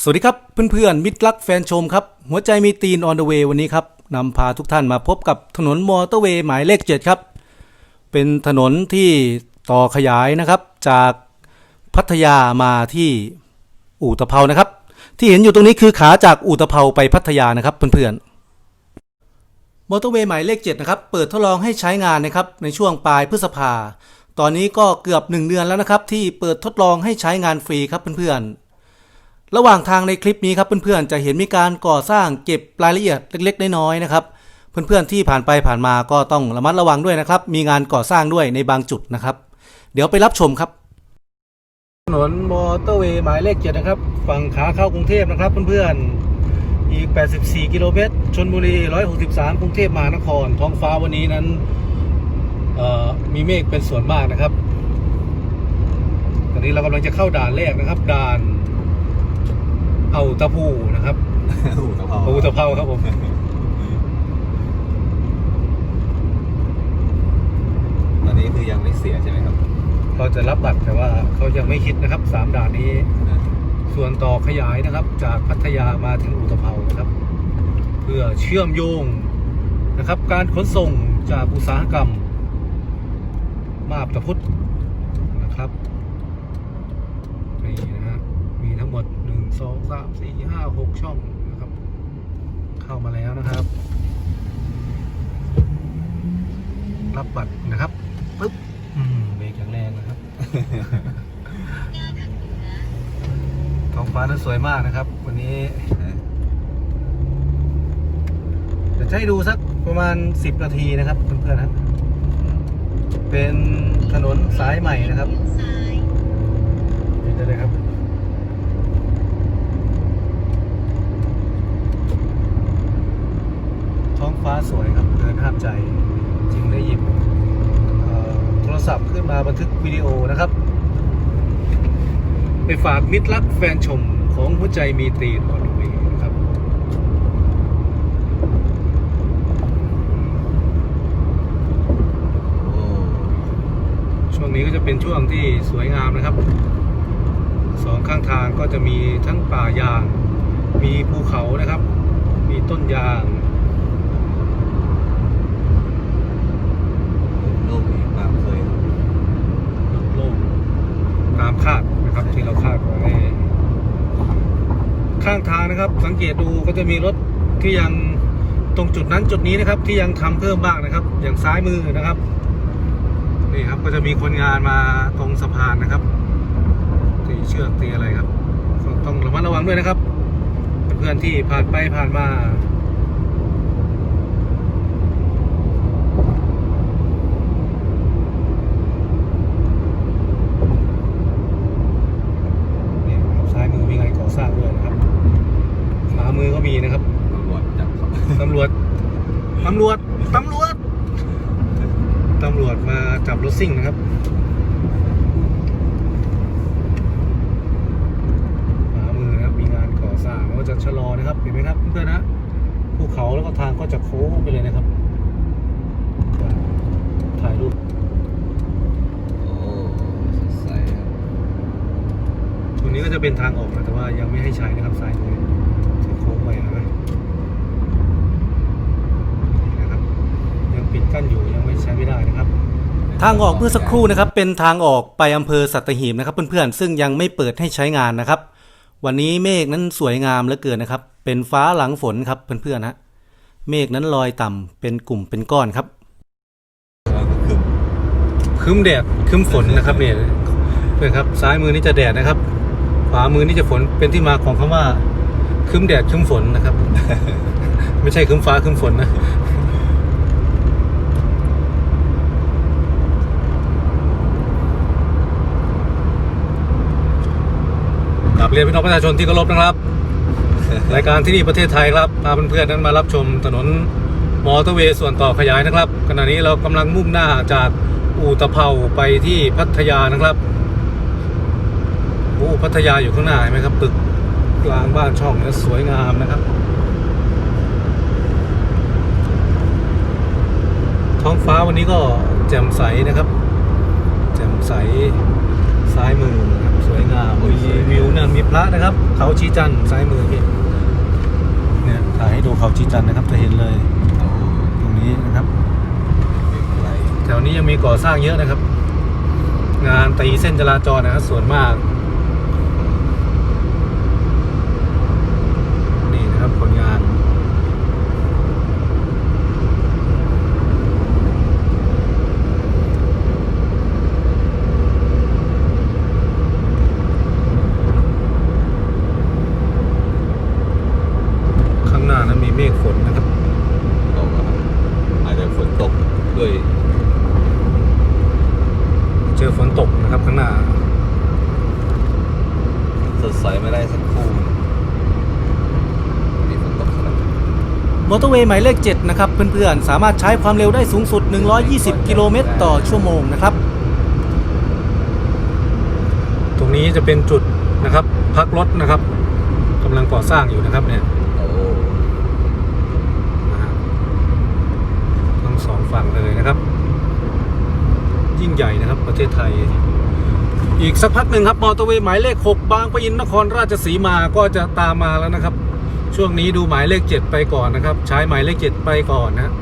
สวัสดีครับเพื่อนๆมิตรรักแฟนชมครับ หัวใจมีตีนออนเดอะเวย์วันนี้ครับนำพาทุกท่านมาพบกับถนนมอเตอร์เวย์หมายเลขเจ็ดครับ เป็นถนนที่ต่อขยายนะครับ จากพัทยามาที่อู่ตะเภานะครับ ที่เห็นอยู่ตรงนี้คือขาจากอู่ตะเภาไปพัทยานะครับเพื่อนๆมอเตอร์เวย์หมายเลข7นะครับเปิดทดลองให้ใช้งานนะครับในช่วงปลายพฤษภา ตอนนี้ก็เกือบ 1 เดือนแล้วนะครับที่เปิดทดลองให้ใช้งานฟรีครับเพื่อนๆ ระหว่างทางในคลิปนี้ครับเพื่อนๆจะเห็นมีการก่อสร้างเก็บรายละเอียดเล็กๆน้อยๆนะครับเพื่อนๆที่ผ่านไปผ่านมาก็ต้องระมัดระวังด้วยนะครับ มีงานก่อสร้างด้วยในบางจุดนะครับ เดี๋ยวไปรับชมครับ ถนนมอเตอร์เวย์หมายเลขเจ็ดนะครับ ฝั่งขาเข้ากรุงเทพนะครับเพื่อนๆอีก 84 กิโลเมตรชนบุรี 163 กรุงเทพมหานคร ท้องฟ้าวันนี้นั้นมีเมฆเป็นส่วนมากนะครับ ตอนนี้เรากำลังจะเข้าด่านแรกนะครับ ด่านาตะพูนะครับอู่ตะเภาเอาตะเภาครับผมตอนนี้คือยังไม่เสียใช่ไหมครับเราจะรับบัตรแต่ว่าเขายังไม่คิดนะครับสามด่านนี้ ส่วนต่อขยายนะครับ จากพัทยามาถึงอุตภเปานะครับ เพื่อเชื่อมโยงนะครับ การขนส่งจากอุตสาหกรรม มาบตะพุธนะครับนี่นะฮะ มีทั้งหมด 1 2 3 4 5 6 ช่องนะครับ เข้ามาแล้วนะครับ รับบัตรนะครับปึ๊บอืมเบรกอย่างแรงนะครับท้องฟ้านั้นสวยมากนะครับ วันนี้เดี๋ยวจะให้ดูสักประมาณ 10 นาทีนะครับเพื่อนๆนะเป็นถนนสายใหม่นะครับเห็นได้เลยครับ ท้อง ฟ้าสวยครับเกินห้ามใจจึงได้หยิบโทรศัพท์ขึ้นมาบันทึกวิดีโอนะครับ ไปฝากมิตรรักแฟนชมของหัวใจมีตีนออนเวย์นะครับโอ้ช่วงนี้ก็จะเป็นช่วงที่สวยงามนะครับ สองข้างทางก็จะมีทั้งป่ายาง มีภูเขานะครับ มีต้นยาง โลกนี้ตามเคยครับ โล่งๆตามคาดนะครับ ที่เราคาดไว้ข้างทางนะครับ สังเกตดูก็จะมีรถที่ยังตรงจุดนั้นจุดนี้นะครับ ที่ยังทำเพิ่มบ้างนะครับ อย่างซ้ายมือนะครับนี่ครับก็จะมีคนงานมาตรงสะพานนะครับตีเชือกตีอะไรครับ ต้องระมัดระวังด้วยนะครับ เพื่อนที่ผ่านไปผ่านมา นี่ครับซ้ายมือมีงานก่อสร้างด้วยนะครับขวามือก็มี นะครับตำรวจจับครับตำรวจตำรวจตำรวจตำรวจมาจับรถซิ่งนะครับขวามือนะครับมีงานก่อสร้างก็จะชะลอนะครับเห็นไหมครับเพื่อนๆนะภูเขาแล้วก็ทางก็จะโค้งไปเลยนะครับถ่ายรูปโอ้สดใสครับตรงนี้ก็จะเป็นทางออกนะแต่ว่ายังไม่ให้ใช้นะครับซ้ายมือที่โค้งไปนะนี่นะครับ ยังปิดกั้นอยู่ยังไม่ใช้ไม่ได้นะครับ ทางออกเมื่อสักครู่นะครับเป็นทางออกไปอำเภอสัตหีบนะครับเพื่อนๆ ซึ่งยังไม่เปิดให้ใช้งานนะครับ วันนี้เมฆนั้นสวยงามเหลือเกินนะครับ เป็นฟ้าหลังฝนครับเพื่อนๆฮะเมฆนั้นลอยต่ำเป็นกลุ่มเป็นก้อนครับ คือคึมแดดครึ้มฝนนะครับเนี่ยเพื่อนครับซ้ายมือนี่จะแดดนะครับขวามือนี่จะฝนเป็นที่มาของคำว่าครึ้มแดดครึ้มฝนนะครับ ไม่ใช่ครึ้มฟ้าครึ้มฝนนะ กับเรียนพี่น้องประชาชนที่เคารพนะครับ รายการที่นี่ประเทศไทยครับพาเพื่อนๆนั้นมารับชมถนนมอเตอร์เวย์ส่วนต่อขยายนะครับ ขณะนี้เรากำลังมุ่งหน้าจากอู่ตะเภาไปที่พัทยานะครับโอ้พัทยาอยู่ข้างหน้าเห็นไหมครับตึกกลางบ้านช่องนี้สวยงามนะครับ ท้องฟ้าวันนี้ก็แจ่มใสนะครับ แจ่มใสซ้ายมือนะครับ วยงามมีวิวเนี่ยมีพระนะครับ เขาชี้จันท้ายมือพี่เนี่ยถ่ายให้ดูเขาชี้จันนะครับจะเห็นเลยตรงนี้นะครับแถวนี้ยังมีก่อสร้างเยอะนะครับ งานตีเส้นจราจรนะครับส่วนมาก นี่นะครับผลงาน ข้างหน้านั้นมีเมฆฝนนะครับ ตกอะครับอาจจะฝนตกด้วย เจอฝนตกนะครับข้างหน้า สดใสไม่ได้สักครู่นี่ฝนตกสลับมอเตอร์เวย์หมายเลข 7 นะครับ เพื่อนๆ สามารถใช้ความเร็วได้สูงสุด 120 กิโลเมตรต่อชั่วโมงนะครับ ตรงนี้จะเป็นจุดนะครับ พักรถนะครับกำลังก่อสร้างอยู่นะครับเนี่ยโอ้นะฮะทั้งสองฝั่งเลยนะครับยิ่ง ใหญ่นะครับ ประเทศไทย อีกสักพักหนึ่งครับมอเตอร์เวย์หมายเลข 6 บางปะอินนครราชสีมาก็จะตามมาแล้วนะครับ ช่วงนี้ดูหมายเลข 7 ไปก่อนนะครับ ใช้หมายเลข 7 ไปก่อนนะ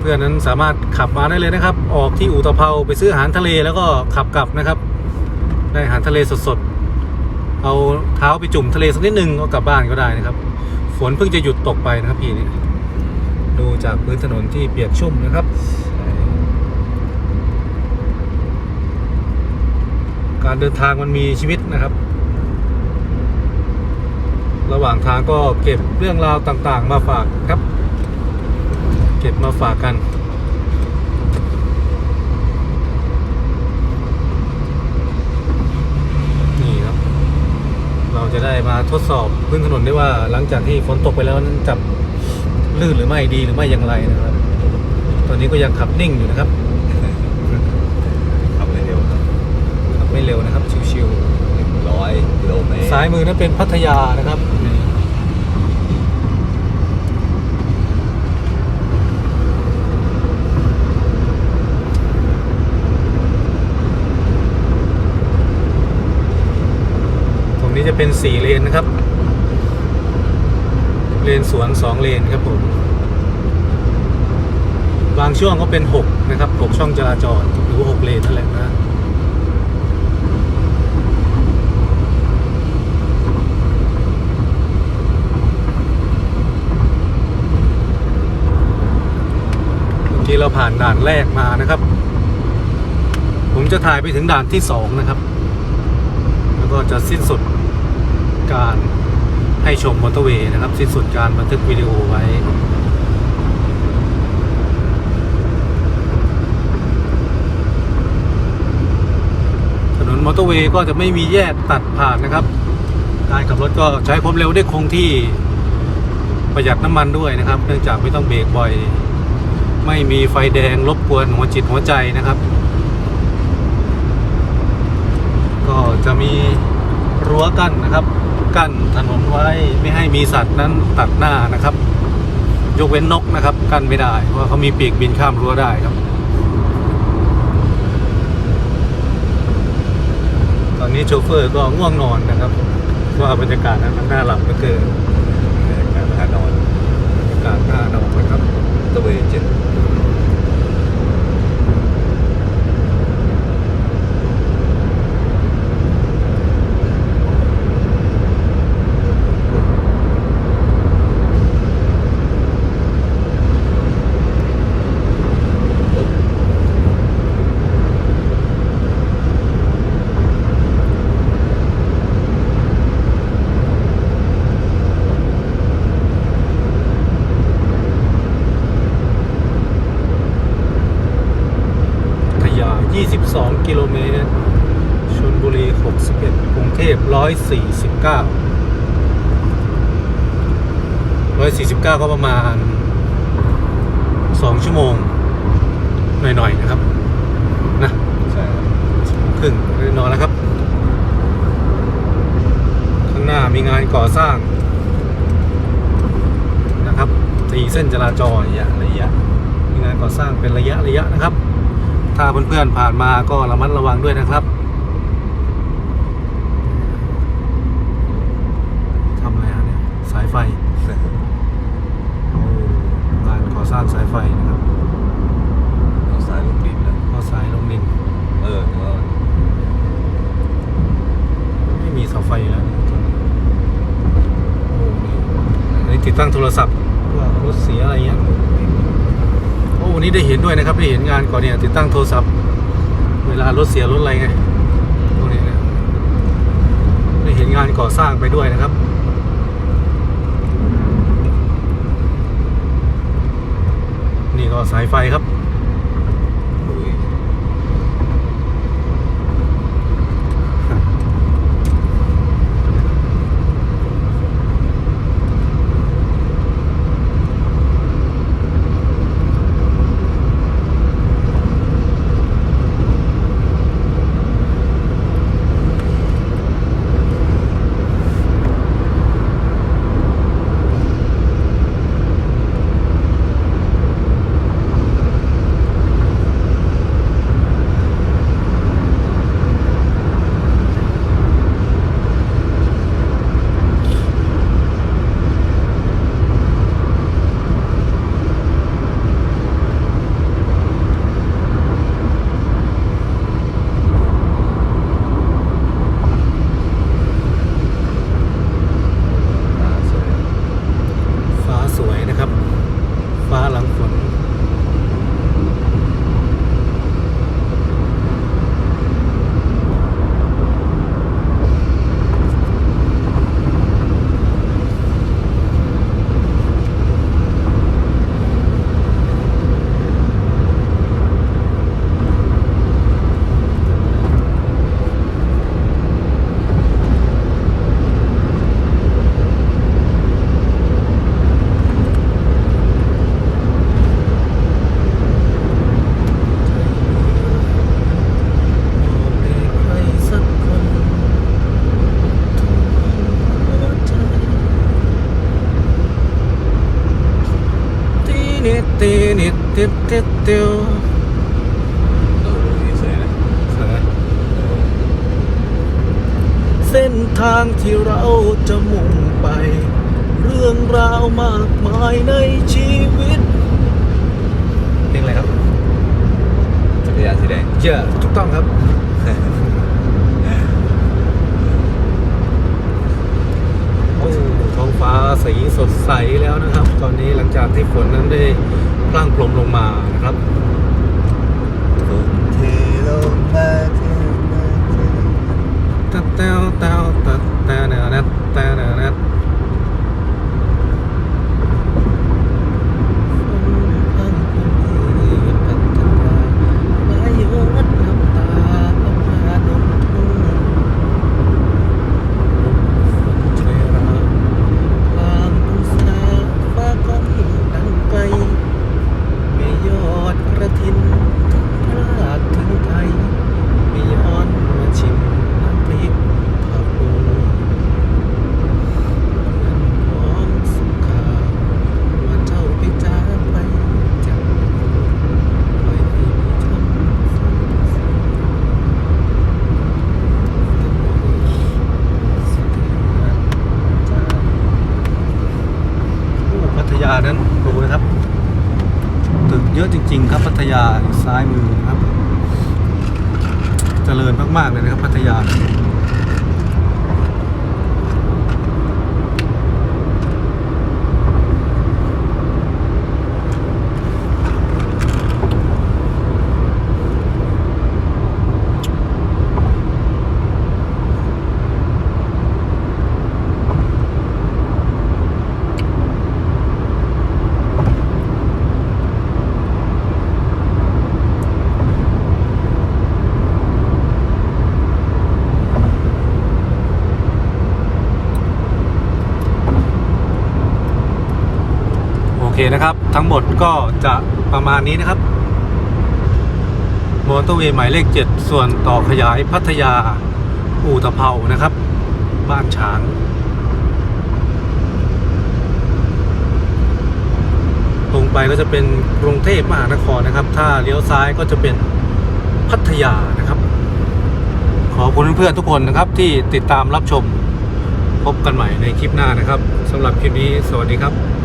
เพื่อนๆนั้นสามารถขับมาได้เลยนะครับ ออกที่อู่ตะเภาไปซื้ออาหารทะเลแล้วก็ขับกลับนะครับ ได้อาหารทะเลสดๆ เอาเท้าไปจุ่มทะเลสักนิดนึงก็กลับบ้านก็ได้นะครับ ฝนเพิ่งจะหยุดตกไปนะครับพี่นี่ ดูจากพื้นถนนที่เปียกชุ่มนะครับ การเดินทางมันมีชีวิตนะครับ ระหว่างทางก็เก็บเรื่องราวต่างๆ มาฝากครับ เก็บมาฝากกันนี่ครับเราจะได้มาทดสอบพื้นถนนได้ว่าหลังจากที่ฝนตกไปแล้วนั้นจับ ลื่นหรือไม่ดีหรือไม่อย่างไรนะครับ ตอนนี้ก็ยังขับนิ่งอยู่นะครับ ขับไม่เร็วครับขับไม่เร็วนะครับ ชิวหนึ่งร้อยกิโลเมตรๆซ้ายมือนั้นเป็นพัทยานะครับนี่ตรงนี้จะเป็นสี่เลนนะครับ เลนสวนสองเลนครับผม บางช่วงก็เป็นหกนะครับหกช่องจราจรหรือว่าหกเลนนั่นแหละนะี้เราผ่านด่านแรกมานะครับ ผมจะถ่ายไปถึงด่านที่สองนะครับ แล้วก็จะสิ้นสุดการ ให้ชมมอเตอร์เวย์นะครับสิ้นสุดการบันทึกวิดีโอไว้ถนนมอเตอร์เวย์ก็จะไม่มีแยกตัดผ่านนะครับ การขับรถก็ใช้ความเร็วได้คงที่ประหยัดน้ำมันด้วยนะครับ เนื่องจากไม่ต้องเบรกบ่อย ไม่มีไฟแดงรบกวนหัวจิตหัวใจนะครับ ก็จะมีรั้วกั้นนะครับ กั้นถนนไว้ไม่ให้มีสัตว์นั้นตัดหน้านะครับ ยกเว้นนกนะครับ กั้นไม่ได้เพราะเขามีปีกบินข้ามรั้วได้ครับ ตอนนี้โชเฟอร์ก็ง่วงนอนนะครับว่าบรรยากาศนั้นมันน่าหลับเหลือเกินการพานอนบรรยากาศน่านอนนะครับตะเวเจ็ด 22 กิโลเมตรชลบุรี 61 กรุงเทพ 149 149 ก็ประมาณ 2 ชั่วโมง หน่อย ๆ นะครับ นะใช่ครับครึ่งแน่นอนแล้วครับ ข้างหน้ามีงานก่อสร้าง นะครับตีเส้นจราจรระยะระยะมีงานก่อสร้างเป็นระยะระยะนะครับ ถ้าเพื่อนๆผ่านมาก็ระมัดระวังด้วยนะครับทำอะไรฮะเนี่ยสายไฟโอ้งานก่อสร้างสายไฟนะครับเอาสายลงดินแล้วเอาสายลงดิน เออเดี๋ยวว่าไม่มีเสาไฟอยู่แล้วนี่โอ้นี่อันนี้ติดตั้งโทรศัพท์เพื่อรถเสียอะไรเงี้ยโอ้วั นี้ได้เห็นด้วยนะครับได้เห็นงานก่อนเนี่ยติดตั้งโทรศัพท์ เวลารถเสียรถอะไรไงตรงนี้นะได้เห็นงานก่อสร้างไปด้วยนะครับนี่ก็สายไฟครับ อุ้ย ตาสวย ฟ้าสวยนะครับ ฟ้าหลังฝน ใครสักคนทุกหัวใจตีนิดตีนิด ติดติดเตียวเส้นทางที่เราจะมุ่งไป เรื่องราวมากมายในชีวิตเพลงอะไรครับจักรยานสีแดงเจอถูกต้องครับโอ้ท้องฟ้าสีสดใสแล้วนะครับ ตอนนี้หลังจากที่ฝนนั้นได้ พลั่งพลมลงมานะครับฝนเทลงมาเทมาเทตะแต้วแต้วตะแต้วแนวแนทแต้วแนวแนทฝนพรั่งพรำพัฒนาไหลหยดน้ำตาผ่านดงทุ่งช่วยเราความอุตสาห์ฟ้าก้องดังไกลไม่ยอดกระทินพลาดถึงไทย ไม่ย้อนมาชิมน้ำพริกผักบุ้งเพื่อนพ้องสุขาว่าเจ้าไปจากไปจากปล่อยให้มีทำฝันสะเทือนใจโอ้พัทยานั้นดูนะครับ ตึกเยอะจริง ๆ ครับพั ทยาซ้ายมือครับ เจริญมากๆเลยนะครับพัทยา ทั้งหมดก็จะประมาณนี้นะครับมอเตอร์เวย์หมายเลข 7 ส่วนต่อขยายพัทยาอู่ตะเภานะครับ บ้านฉางตรงไปก็จะเป็นกรุงเทพมหานครนะครับ ถ้าเลี้ยวซ้ายก็จะเป็นพัทยานะครับ ขอบคุณเพื่อนๆทุกคนนะครับที่ติดตามรับชมพบกันใหม่ในคลิปหน้านะครับสำหรับคลิปนี้สวัสดีครับ